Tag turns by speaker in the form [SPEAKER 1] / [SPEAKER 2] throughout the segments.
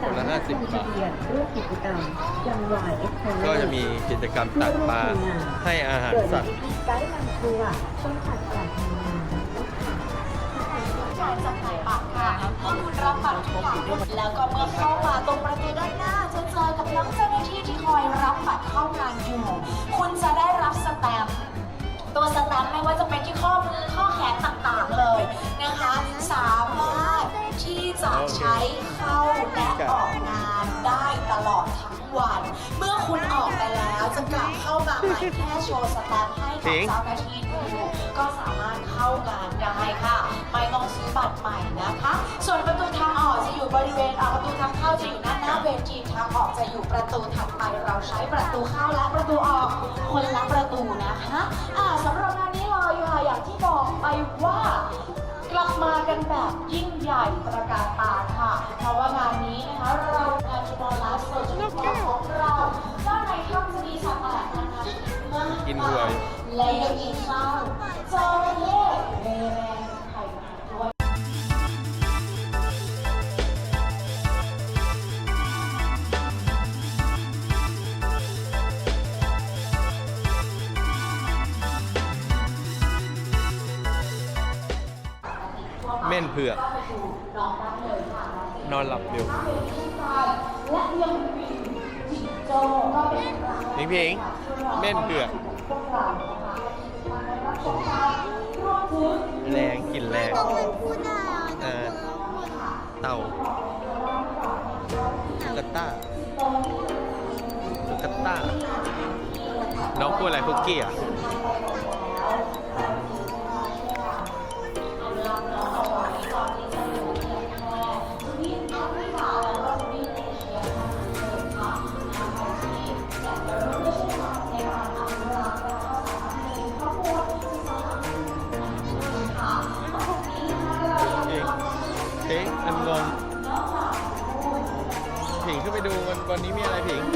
[SPEAKER 1] คนละ 50 บาท
[SPEAKER 2] ร่วมกิจกรรมยังวายเอ็กซ์
[SPEAKER 1] ก็จะมีกิจกรรมตักปลาให้อาหารสัตว์
[SPEAKER 2] ไกด์นำทัวร์ต้นผัดจากทำงาน
[SPEAKER 3] การจำหน่ายบัตรค่ะเมื่อคุณรับบัตรทุกอย่างแล้วก็เมื่อเข้ามาตรงประตูด้านหน้า จะเจอกับน้องเจ้าหน้าที่ที่คอยรับบัตรเข้างานอยู่ คุณจะได้รับสแตมป์ตัวสแตมป์ไม่ว่าจะเป็นที่ข้อมือข้อแขนต่างๆเลยนะคะ สามารถ ที่จะใช้เข้าและออกงานได้ตลอดทั้งวัน เมื่อคุณออกไปแล้วจะกลับเข้ามาใหม่แค่โชว์สแตมป์ให้กับเจ้าหน้าที่ดูก็สามารถเข้างานได้ค่ะ ไม่ต้องซื้อบัตรใหม่นะคะ ส่วนประตูทางออกจะอยู่บริเวณอ่าประตูทางเข้าจะอยู่ด้านหน้าเวทีทางออกจะอยู่ประตูถัดไปเราใช้ประตูเข้าและประตูออกคนละประตูนะคะอ่าสำหรับงานนี้เลยค่ะอย่างที่บอกไปว่า กลับมากันแบบยิ่งใหญ่ประกาศตาค่ะ เพราะว่างานนี้นะคะเรางานจุฬาลัสโซเชียลของเราด้านในถ้ำจะมีสัตว์แปลกนานาชนิดมาก
[SPEAKER 1] กินหวย
[SPEAKER 3] และยังมีสร้างจระเข้ เม่
[SPEAKER 1] นเผือก นอนหลับอยู่
[SPEAKER 3] และยังมีจิงโจ้ก็เป็นปลา
[SPEAKER 1] พิงพิงเม่นเผือกแรงกลิ่นแรง
[SPEAKER 4] เป็นพูดได้อะ
[SPEAKER 1] เออเต่าตุ๊กตาตุ๊กตาน้องพูดอะไรคุกกี้อะ วันวันนี้มีอะไรผิง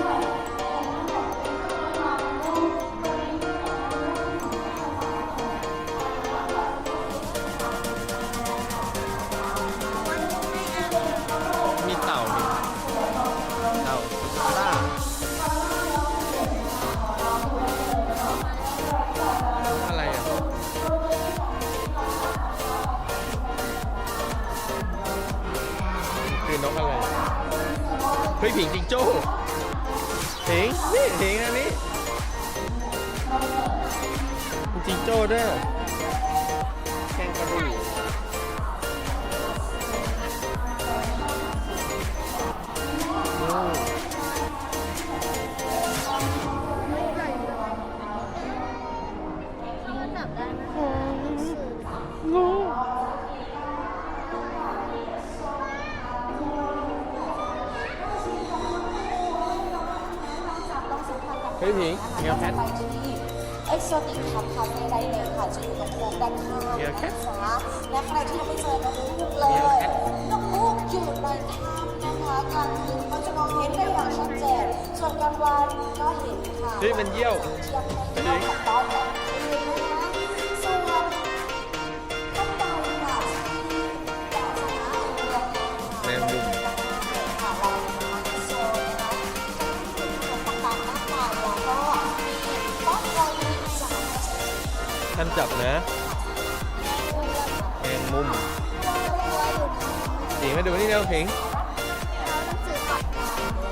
[SPEAKER 1] คั
[SPEAKER 3] บคาเฟ่ได้เลยค่ะจะอยู่ตรงโค้งด้านข้างนะคะ
[SPEAKER 1] ผิงมาดูนี่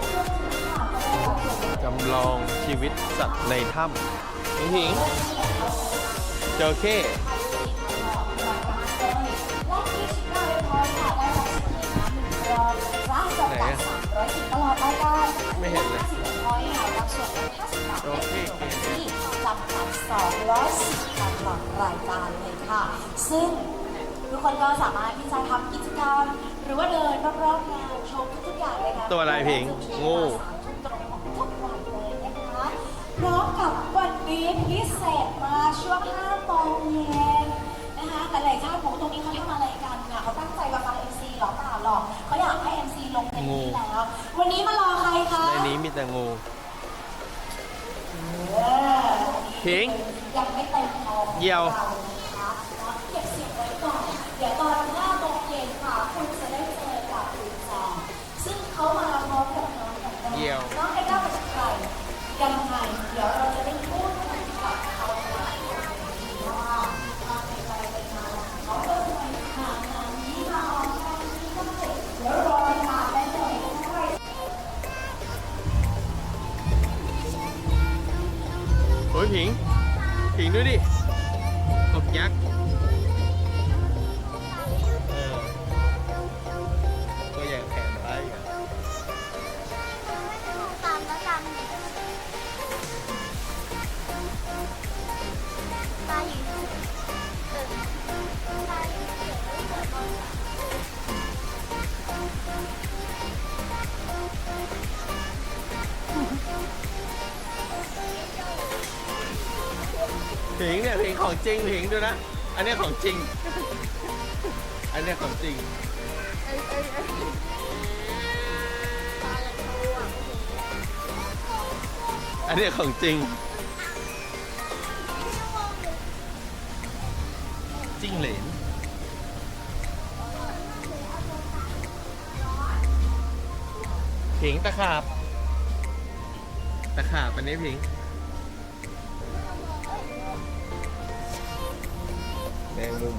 [SPEAKER 1] เร็วผิงจำลองชีวิตสัตว์ในถ้ำผิงผิงเจอเข้ไหนอะไม่เห็นเลยโอเค
[SPEAKER 3] ที่จำกัด210คันต่อรายการเลยค่ะ ซึ่งทุกคนก็สามารถที่จะทำกิจกรรมห รือว่าเดินรอบๆงานชมทุกๆอย่างเลยนะ
[SPEAKER 1] ตัวอะไรพิงงู
[SPEAKER 3] ตรงของทุกวันเลยนะคะพร้อมกับวันนี้พิเศษมาช่วง5โมงเย็นนะคะหลายๆท่านบอกว่าตรงนี้เขาทำอะไรกันค่ะเขาตั้งใจมาฟัง MC หรอเปล่าหรอกเขาอยากให้ MC ลงในนี้แล้ว วันนี้มารอใครคะ
[SPEAKER 1] ในนี้มีแต่งู
[SPEAKER 3] เออ
[SPEAKER 1] พิง
[SPEAKER 3] ยังไม่เต็มพอ
[SPEAKER 1] เยี่ยว
[SPEAKER 3] รานะคะเดูดิ ของจริง
[SPEAKER 1] ผิงดูนะ
[SPEAKER 4] อั
[SPEAKER 1] นนี้ของจริง อันนี้ของจริงอันเนี้ของจริงจิ้งเหลนผิงตะขาบ ตะขาบอันนี้ผิง แมงมุม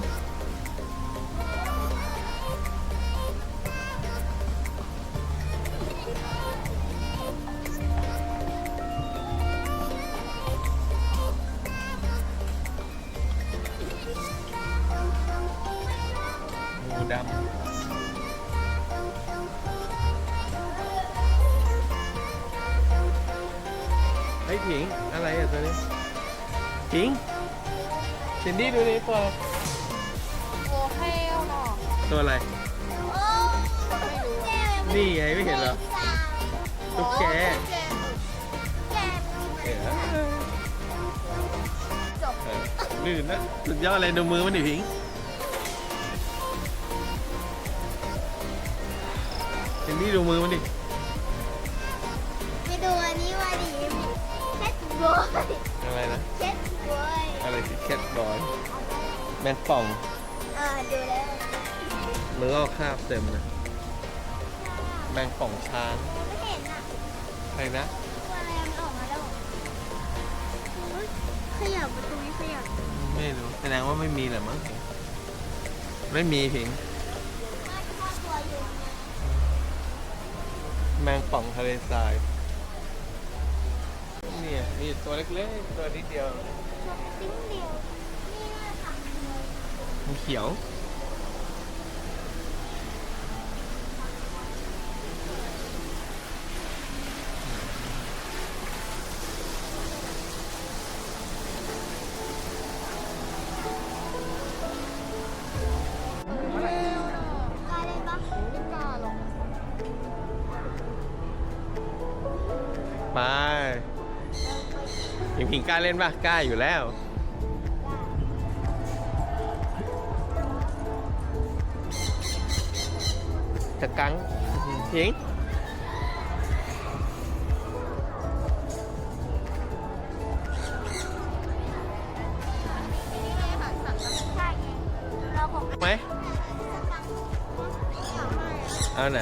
[SPEAKER 1] งูดำเฮ้ยผิงอะ ตัวอะไร
[SPEAKER 4] โอ้
[SPEAKER 1] ไม่
[SPEAKER 4] รู้
[SPEAKER 1] นี่ไงไม่เห็นเหรอ ตุ๊กแก
[SPEAKER 4] แก
[SPEAKER 1] เอ๋อ
[SPEAKER 4] จบ
[SPEAKER 1] เออลื่นนะ สุดยอดเลยดูมือมันดิพิงเห็นนี่ดูมือมันดิ
[SPEAKER 4] ไปดูอันนี้ว่าดิเช็ดบอย
[SPEAKER 1] อะไรนะ
[SPEAKER 4] เช็ดบอย
[SPEAKER 1] อะไรคือแคทบอย แมงป่อง
[SPEAKER 4] อ่าดูแล้ว
[SPEAKER 1] มือก็คราบเต็มเลยแมงป่องช้าง
[SPEAKER 4] ไม่เห็นอะ
[SPEAKER 1] ใครนะ
[SPEAKER 4] ตัวอะไรมันออกมาแล้วเฮ้ยขยับประตูนี้ขยับ
[SPEAKER 1] ไม่รู้แสดงว่าไม่มีแหละมั้งไม่มีพิง
[SPEAKER 4] บ้านพ่อตัวอยู่
[SPEAKER 1] แมงป่องทะเลทรายเนี่ยมีตัวเล็กๆตัวนิดเดียว
[SPEAKER 4] ติ้งเดียวนี่น่าทำเลย
[SPEAKER 1] มันเขียว
[SPEAKER 4] เล่นป่ะกล้าอ
[SPEAKER 1] ยู่แล้ว จะกังพิง
[SPEAKER 4] ใช่ไงเราคง
[SPEAKER 1] ไหมเอาไหน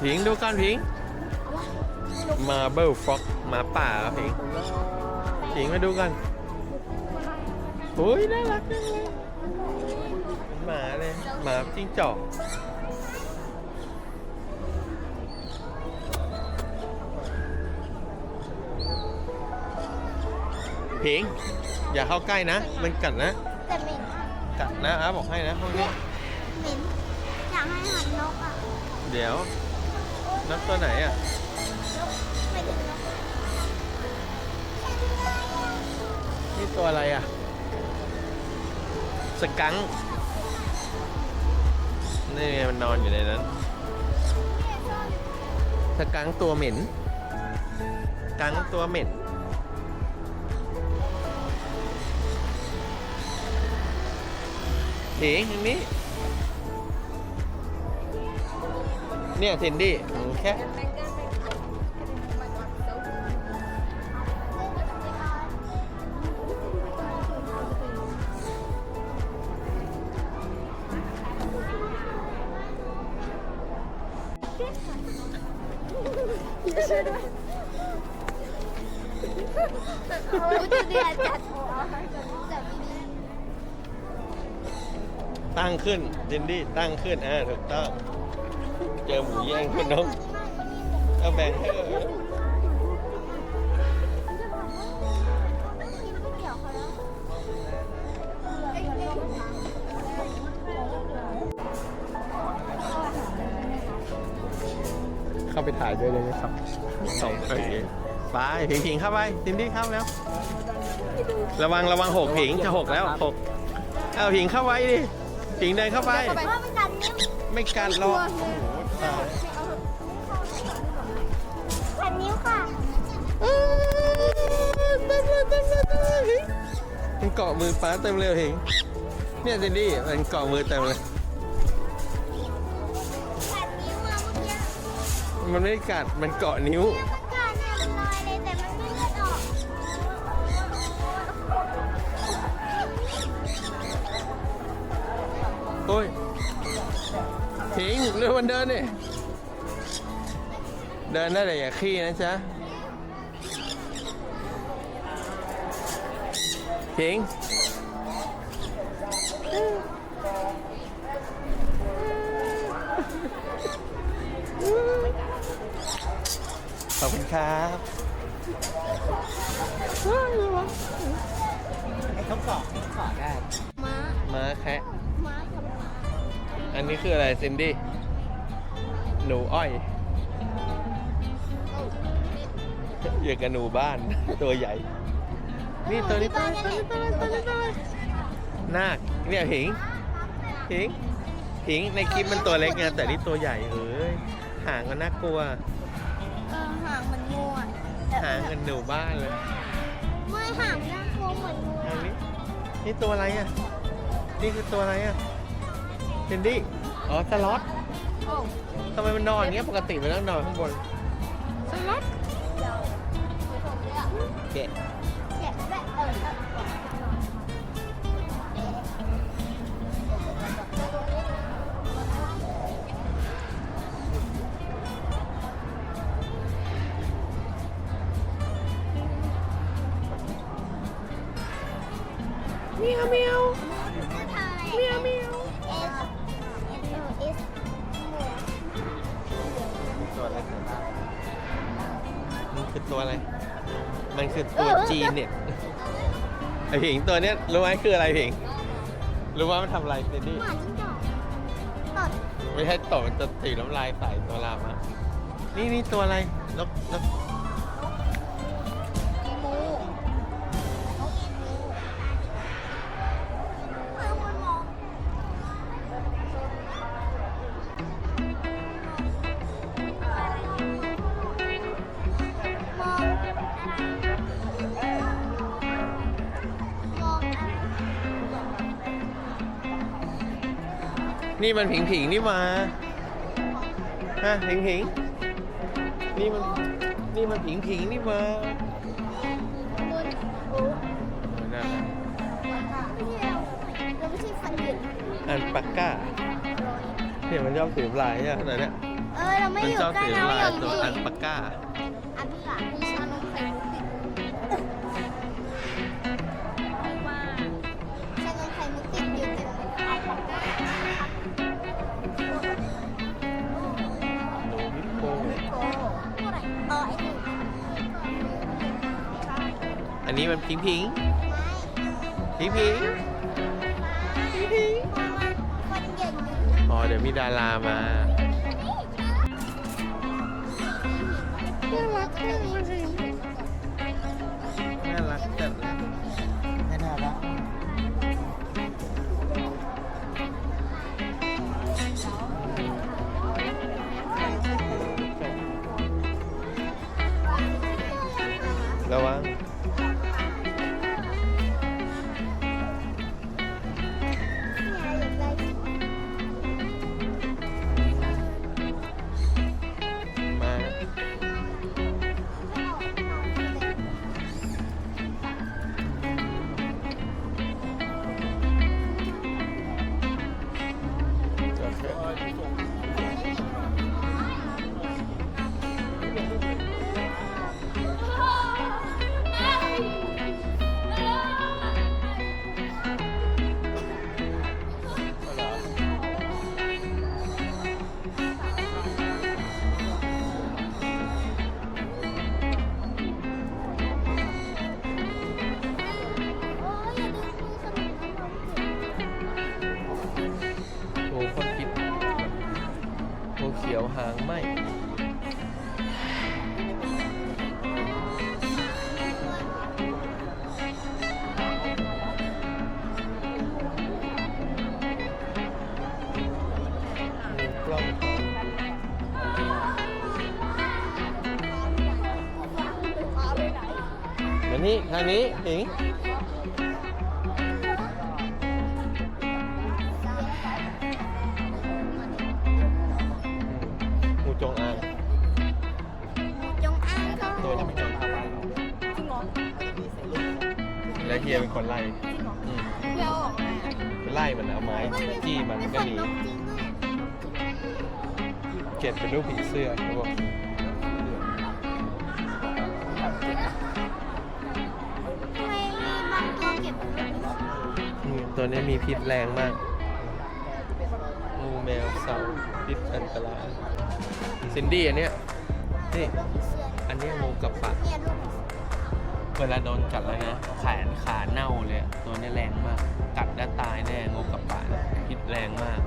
[SPEAKER 1] พิงดูก่อนพิง Marble Frog หมาป่าเหรอพิง พิงมาดูกันโอ้ยน่ารักจังเลยหมาเลยหมาจิ้งจอกพิงอย่าเข้าใกล้นะ มันกัดนะ
[SPEAKER 4] แต่เหม็นะ
[SPEAKER 1] กัดนะอาบอกให้นะพวกนี้
[SPEAKER 4] เหม็นอยากให้หันนกอะ
[SPEAKER 1] เดี๋ยว นกตัวไหนอะ ตัวอะไรอะ สกังนี่ไงมันนอนอยู่ในนั้น สกังตัวเหม็นสกังตัวเหม็นเถงอย่างนี้ เนี่ยทินดี้แค่ ดิตั้งขึ้นอ่าถูกต้อง เจอหมูแย่งคุณน้องเอาแบ่งให้เออเข้าไปถ่ายด้วยเลยนะครับสองโอเคไปผิงผิงเข้าไปดินดี้เข้าแล้ว ระวังระวังหกผิงจะหกแล้วหกเอาผิงเข้าไว้ดิ ผิงเดินเข้าไป
[SPEAKER 4] เพราะมันกัดนิ้ว
[SPEAKER 1] ไม่กัดหรอกโอ้โหตาย
[SPEAKER 4] กัดนิ้วค่ะ
[SPEAKER 1] เอ้ยเต็มเลยเต็มเลยเต็มเลยผิงมันเกาะมือป้าเต็มเลยผิงเนี่ยซินดี้มันเกาะมือเต็มเลย
[SPEAKER 4] กัดนิ้วมาเมื่อกี้
[SPEAKER 1] มันไม่ได้กัด มันเกาะนิ้ว ผิงเร็วมันเดินนี่เดินได้แต่อย่าขี้นะจ๊ะผิงขอบคุณครับ
[SPEAKER 2] ให้เขาเกาะให้เขาเกาะได้
[SPEAKER 4] ม้า
[SPEAKER 1] ม้าแคะ
[SPEAKER 4] ม้ากับม้า
[SPEAKER 1] อันนี้คืออะไรซินดี้ หนูอ้อย อย่างกับหนูบ้าน ตัวใหญ่ นี่ตัวนี้ตัวนี้ตัวนี้ตัวนี้ตัวนี้ตัวนี้นาคเนี่ยหิงหิงหิงในคลิปมันตัวเล็กไงแต่นี่ตัวใหญ่เอ้ยหางมันน่ากลัว
[SPEAKER 4] เออหางมันงูอะ
[SPEAKER 1] หางกันหนูบ้านเลย
[SPEAKER 4] ไม่หางน่ากลัวเหมือนงู
[SPEAKER 1] ทาง
[SPEAKER 4] อะ
[SPEAKER 1] นี้นี่ตัวอะไรอะ นี่คือตัวอะไรอะซินดี้อ๋อสล็อต
[SPEAKER 4] โอ้
[SPEAKER 1] ทำไมมันนอนอย่างเงี้ยปกติมันต้องนอนข้างบนสล็อต
[SPEAKER 4] เดี๋ยวไปชมเลยอะ
[SPEAKER 1] แกะ
[SPEAKER 4] แกะแบบเออ
[SPEAKER 1] เมียวเมียว
[SPEAKER 4] จะทำอะไรเมียวเมียวเอสเอสเอสหมู
[SPEAKER 1] ตัวอะไรมันคือตัวอะไร มันคือตัวจีเน็ตไอผิงตัวเนี้ยรู้ไหมคืออะไรผิง รู้ว่ามันทำอะไรเดดดี้
[SPEAKER 4] หมาจิ้งจอกตด
[SPEAKER 1] ไม่ใช่ตบมันจะตีน้ำลายใส่ตัวลามานี่นี่ตัวอะไรนกนก
[SPEAKER 4] นี่มัน
[SPEAKER 1] ผิงผิงนี่มาฮะผิงผิงนี่มันนี่มันผิงผิงนี่มา
[SPEAKER 4] บนโอ้
[SPEAKER 1] นั่นแหละ
[SPEAKER 4] ไม่ใช่เราเราไม่ใช่ฟันหยิบ
[SPEAKER 1] อันปักก้าเนี่ยมันชอบถือลายเนี่ยขนาดเนี้ย
[SPEAKER 4] เออเราไม่
[SPEAKER 1] มัน
[SPEAKER 4] อยู่
[SPEAKER 1] ชอบ
[SPEAKER 4] ใกล้
[SPEAKER 1] ถือ
[SPEAKER 4] เรา
[SPEAKER 1] ลา
[SPEAKER 4] อยย่าง
[SPEAKER 1] ตัว
[SPEAKER 4] นี้
[SPEAKER 1] อันปักก้า
[SPEAKER 4] นนี้มัน
[SPEAKER 1] พิงพิงพิงพิง
[SPEAKER 4] พิงพิงอ๋
[SPEAKER 1] อเดี๋ยวมีดารามา
[SPEAKER 4] นี่
[SPEAKER 1] ทางนี้ถิงงูจงอาง
[SPEAKER 4] จงอ้างก็
[SPEAKER 1] ตัวจะไม่จงอางและเฮียเป็นคนไล่อืม
[SPEAKER 4] เที่ยวออกมา
[SPEAKER 1] ไปไล่มันเอาไม้จี้มันมันก็หนี
[SPEAKER 4] นกจริงด้วย
[SPEAKER 1] เก็บเป็นรูปผีเสื้อเขาบอก
[SPEAKER 4] ตัว
[SPEAKER 1] นี้มีพิษแรงมาก งูแมวเสาพิษอันตรายซินดี้อันเนี้ยนี่
[SPEAKER 4] รูปผีเสื้อ
[SPEAKER 1] อันเนี้ยงูกับปะ
[SPEAKER 4] เนี่ยรูปผีเสื้อ
[SPEAKER 1] เวลาโดนกัดแล้วนะแขนขาเน่าเลยอะตัวนี้แรงมาก กัดแล้วตายแน่งูกับปะเนี่ยพิษแรงมาก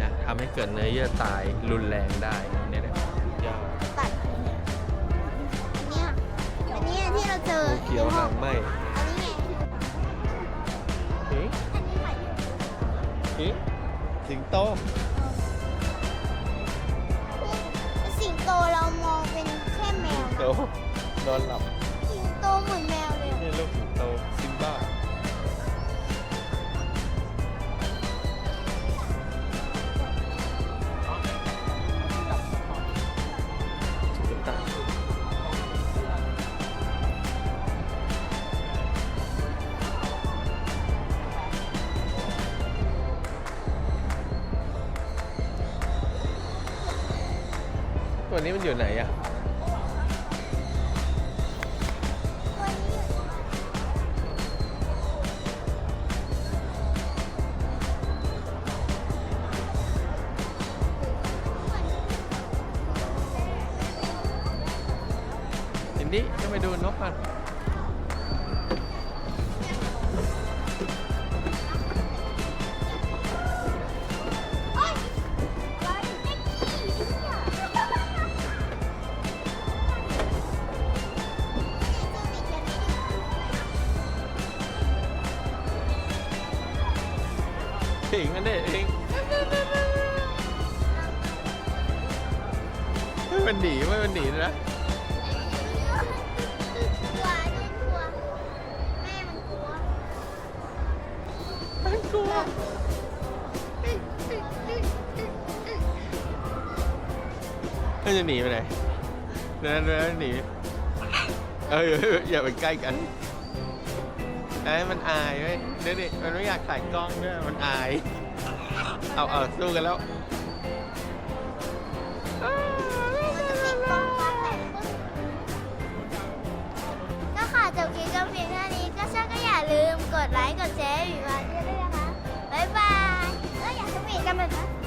[SPEAKER 1] นะทำให้เกิดเนื้อเยื่อตายรุนแรงได้เนี่ยแหละยาว
[SPEAKER 4] ตัดเนี่ยอันเนี้ยที่เราเจอ
[SPEAKER 1] งูเขียวหางไหม หิงสิงโต
[SPEAKER 4] สิงโตเรามองเป็นแค่แมว
[SPEAKER 1] โตนอนหลับ
[SPEAKER 4] สิงโตเหมือนแมว
[SPEAKER 1] ตัวนี้มันอยู่ไหนอะ ถิงมันเด็เองไม่มันหนีไม่มันหนีนะ
[SPEAKER 4] มันกลัว
[SPEAKER 1] มันจะหนีไปไหนเดินเดินหนีเอออย่าไปใกล้กัน อ้ยมันอายเว้ยเดี๋ยวดิมันไม่อยากถ่กล้องด้วยมันอาย เอาเอาสู้กันแล้ว
[SPEAKER 4] ก็ค่ะจบคลิปกันเพียงเท่านี้ก็ชอบก็อย่าลืมกดไลค์กดแชร์หรือว่าด้วยนะคะบ๊ายบายเอออยากสวีทกันแบบนั้